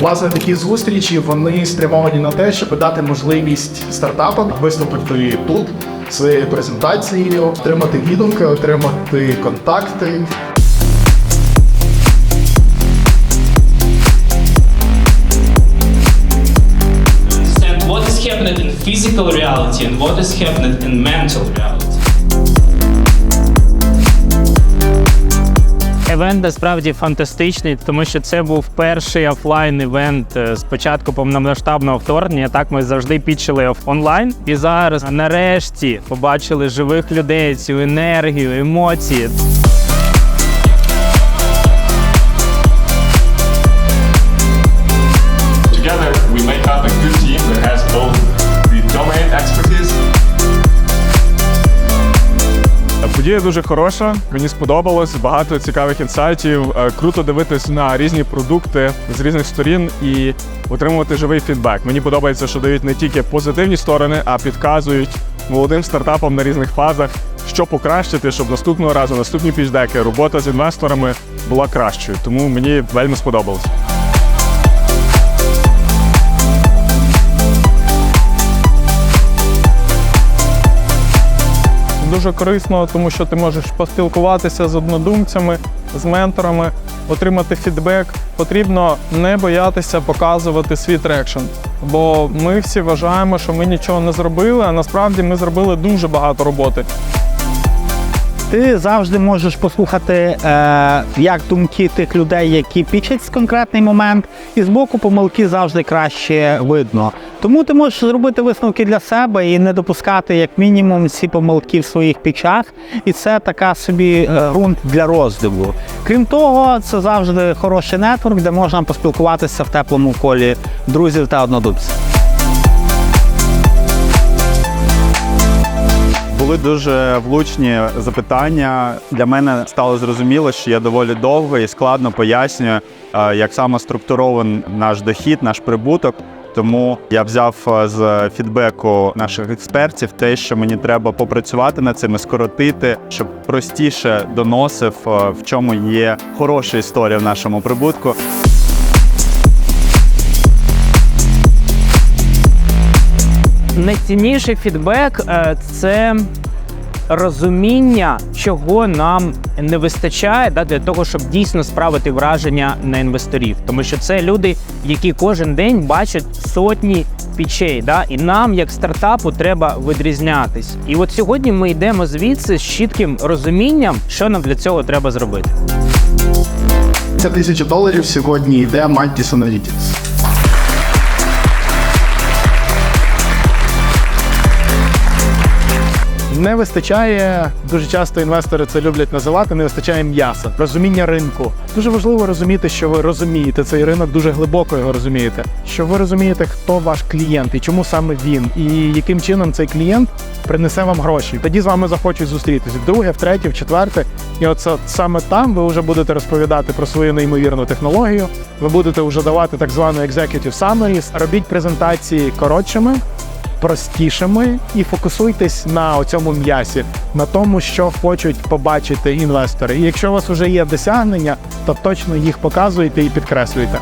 Власне, такі зустрічі вони спрямовані на те, щоб дати можливість стартапам виступити тут своєю презентацією, отримати відгуки, отримати контакти. what is happening in physical reality and what is happening in mental reality. Евент насправді фантастичний, тому що це був перший офлайн івент е, з початку повномасштабного вторгнення. Так ми завжди пічили онлайн. І зараз нарешті побачили живих людей, цю енергію, емоції. Подія дуже хороша, мені сподобалось, багато цікавих інсайтів. Е, Круто дивитись на різні продукти з різних сторін і отримувати живий фідбек. Мені подобається, що дають не тільки позитивні сторони, а підказують молодим стартапам на різних фазах, що покращити, щоб наступного разу, наступні пічдеки, робота з інвесторами була кращою. Тому мені вельми сподобалось. Дуже корисно, тому що ти можеш поспілкуватися з однодумцями, з менторами, отримати фідбек. Потрібно не боятися показувати свій трекшн. Бо ми всі вважаємо, що ми нічого не зробили, а насправді ми зробили дуже багато роботи. Ти завжди можеш послухати е, як думки тих людей, які пічать в конкретний момент, і збоку помилки завжди краще видно. Тому ти можеш зробити висновки для себе і не допускати як мінімум ці помилки в своїх пічах. І це така собі е, ґрунт для роздиву. Крім того, це завжди хороший нетворк, де можна поспілкуватися в теплому колі друзів та однодумців. Були дуже влучні запитання. Для мене стало зрозуміло, що я доволі довго і складно пояснюю, е, як саме структурований наш дохід, наш прибуток. Тому я взяв е, з фідбеку наших експертів те, що мені треба попрацювати над цим і скоротити, щоб простіше доносив, е, в чому є хороша історія в нашому прибутку. Найцінніший фідбек е, це розуміння, чого нам не вистачає да, для того, щоб дійсно справити враження на інвесторів. Тому що це люди, які кожен день бачать сотні пічей. Да? І нам, як стартапу, треба відрізнятись. І от сьогодні ми йдемо звідси з чітким розумінням, що нам для цього треба зробити. Ця тисяча доларів сьогодні йде Mantis Analytics. Не вистачає дуже часто інвестори це люблять називати. Не вистачає м'яса, розуміння ринку. Дуже важливо розуміти, що ви розумієте цей ринок, дуже глибоко його розумієте. Що ви розумієте, хто ваш клієнт і чому саме він, і яким чином цей клієнт принесе вам гроші. Тоді з вами захочуть зустрітися вдруге, втретє, вчетверте. І от саме там ви вже будете розповідати про свою неймовірну технологію. Ви будете вже давати так звану executive summaries. Робіть презентації коротшими, простішими і фокусуйтесь на цьому м'ясі, на тому, що хочуть побачити інвестори. І якщо у вас вже є досягнення, то точно їх показуйте і підкреслюйте.